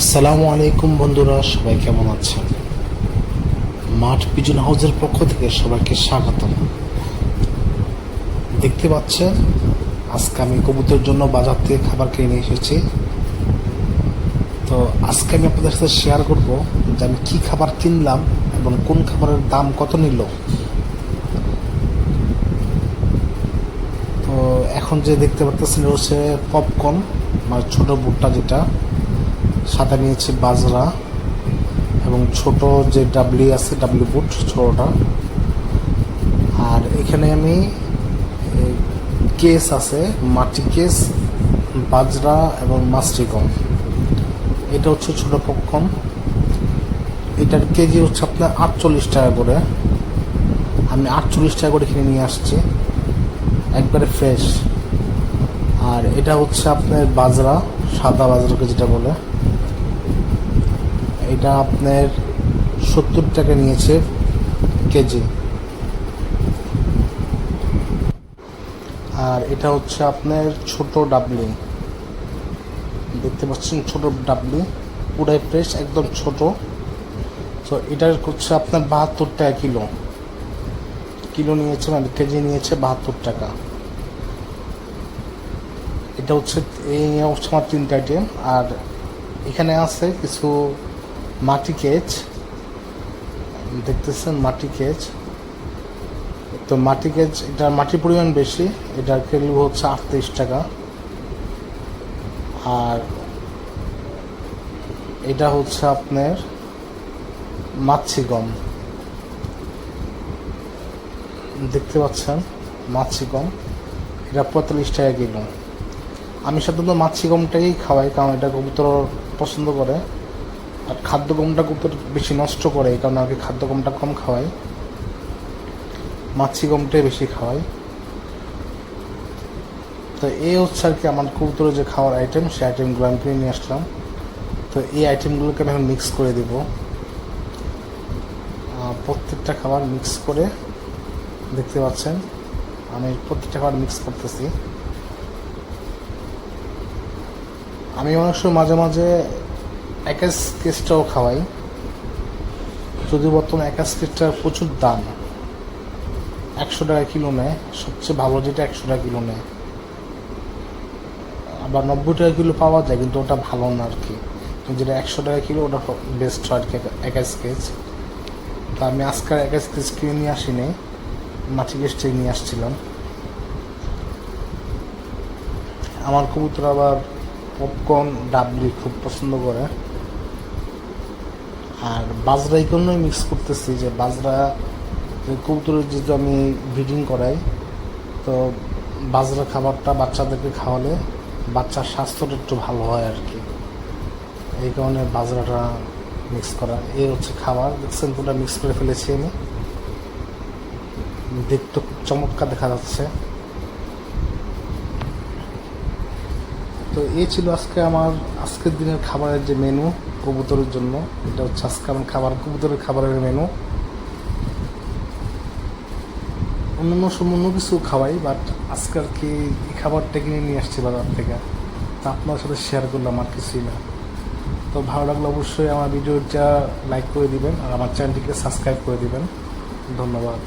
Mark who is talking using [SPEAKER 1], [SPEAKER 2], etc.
[SPEAKER 1] আসসালামু আলাইকুম বন্ধুরা, সবাই কেমন আছেন? মাঠ পিজন হাউসের পক্ষ থেকে সবাইকে স্বাগতম। দেখতে পাচ্ছেন, আজকে আমি কবুতরের জন্য বাজার থেকে খাবার কিনে নিয়ে এসেছি। তো আজকে আমি আপনাদের সাথে শেয়ার করব যে আমি কী খাবার কিনলাম এবং কোন খাবারের দাম কত নিল। তো এখন যে দেখতে পাচ্ছেন হচ্ছে পপকর্ন মানে ছোট বুটটা যেটা। সাথে নিয়েছি বাজরা এবং ছোট যে ডাবলি আছে, ডাবলি বুট, ছোটটা। আর এখানে আমি কেস আছে, মাটি কেস, বাজরা এবং মাস্টিকম এটা হচ্ছে ছোট পপকর্ন এটার কেজি হচ্ছে আপনার আটচল্লিশ টাকা করে। আমি আটচল্লিশ টাকা করে কিনে নিয়ে আসছি। একবারে ফ্রেশ। আর এটা হচ্ছে আপনার বাজরা, সাদা বাজরাকে যেটা বলে। এটা আপনার সত্তর টাকা নিয়েছে কেজি। আর এটা হচ্ছে আপনার ছোট ডাবলি। দেখতে পাচ্ছেন ছোট ডাবলি, পুরাই ফ্রেশ একদম ছোট। তো এটার হচ্ছে আপনার বাহাত্তর টাকা কিলো। কিলো নিয়েছে মানে কেজি নিয়েছে বাহাত্তর টাকা। এটা হচ্ছে, এই হচ্ছে আমার তিনটা আইটেম আর এখানে আছে কিছু মাটি কেচ দেখতেছেন মাটি কেচ তো মাটি কেচ এটার মাটির পরিমাণ বেশি, এটার কিলো হচ্ছে আটত্রিশ টাকা। আর এটা হচ্ছে আপনার মাছি গম দেখতে পাচ্ছেন মাছি গম এটা পঁয়তাল্লিশ টাকা কিলো। আমি সাধারণত মাছি গমটাই খাওয়াই, কারণ এটা কবুতর পছন্দ করে। আর খাদ্য গমটা কবুতর বেশি নষ্ট করে, এই কারণে আগে খাদ্য গমটা কম খাওয়াই মাছি গমটাই বেশি খাওয়াই তো এই হচ্ছে আর কি আমার কবুতরের যে খাওয়ার আইটেম সেই আইটেমগুলো আমি কিনে নিয়ে আসলাম। তো এই আইটেমগুলোকে আমি মিক্স করে দেব। প্রত্যেকটা খাবার মিক্স করে দেখতে পাচ্ছেন, আমি প্রত্যেকটা খাবার মিক্স করতেছি। আমি অনেক সময় মাঝে মাঝে একাস কেসটাও খাওয়াই। যদি বর্তমানে একাস কেসটার প্রচুর দাম, একশো টাকা কিলো নেয়, সবচেয়ে ভালো যেটা একশো টাকা কিলো নেয়। আবার নব্বই টাকা কিলো পাওয়া যায়, কিন্তু ওটা ভালো না আর কি যেটা একশো টাকা কিলো, ওটা বেস্ট হয় আর কি একাস কেস। তা আমি আজকাল একাস কেস কিনে নিয়ে আসিনি, মাটি কেসটাই নিয়ে আসছিলাম। আমার কবুতর আবার পপকর্ন ডাবলি খুব পছন্দ করে। আর বাজরা এই জন্যই মিক্স করতেছি যে বাজরা কবুতরের যেহেতু আমি ব্রিডিং করাই, তো বাজরা খাবারটা বাচ্চাদেরকে খাওয়ালে বাচ্চার স্বাস্থ্যটা একটু ভালো হয় আর কি। এই কারণে বাজরাটা মিক্স করা এই হচ্ছে খাবার। দেখছেন পুরো মিক্স করে ফেলেছি আমি। দেখতে খুব চমৎকার দেখা যাচ্ছে। তো এই ছিল আজকে আমার, আজকের দিনের খাবারের যে মেনু কবুতরের জন্য। এটা হচ্ছে আজকে আমার খাবার, কবুতরের খাবারের মেনু অন্যান্য অন্য কিছু খাওয়াই বাট আজকে আর কি এই খাবারটা কিনে নিয়ে আসছি বাজার থেকে। তা আপনার সাথে শেয়ার করলাম, আর কিছুই না। তো ভালো লাগলে অবশ্যই আমার ভিডিওটা লাইক করে দিবেন, আর আমার চ্যানেলটিকে সাবস্ক্রাইব করে দিবেন। ধন্যবাদ।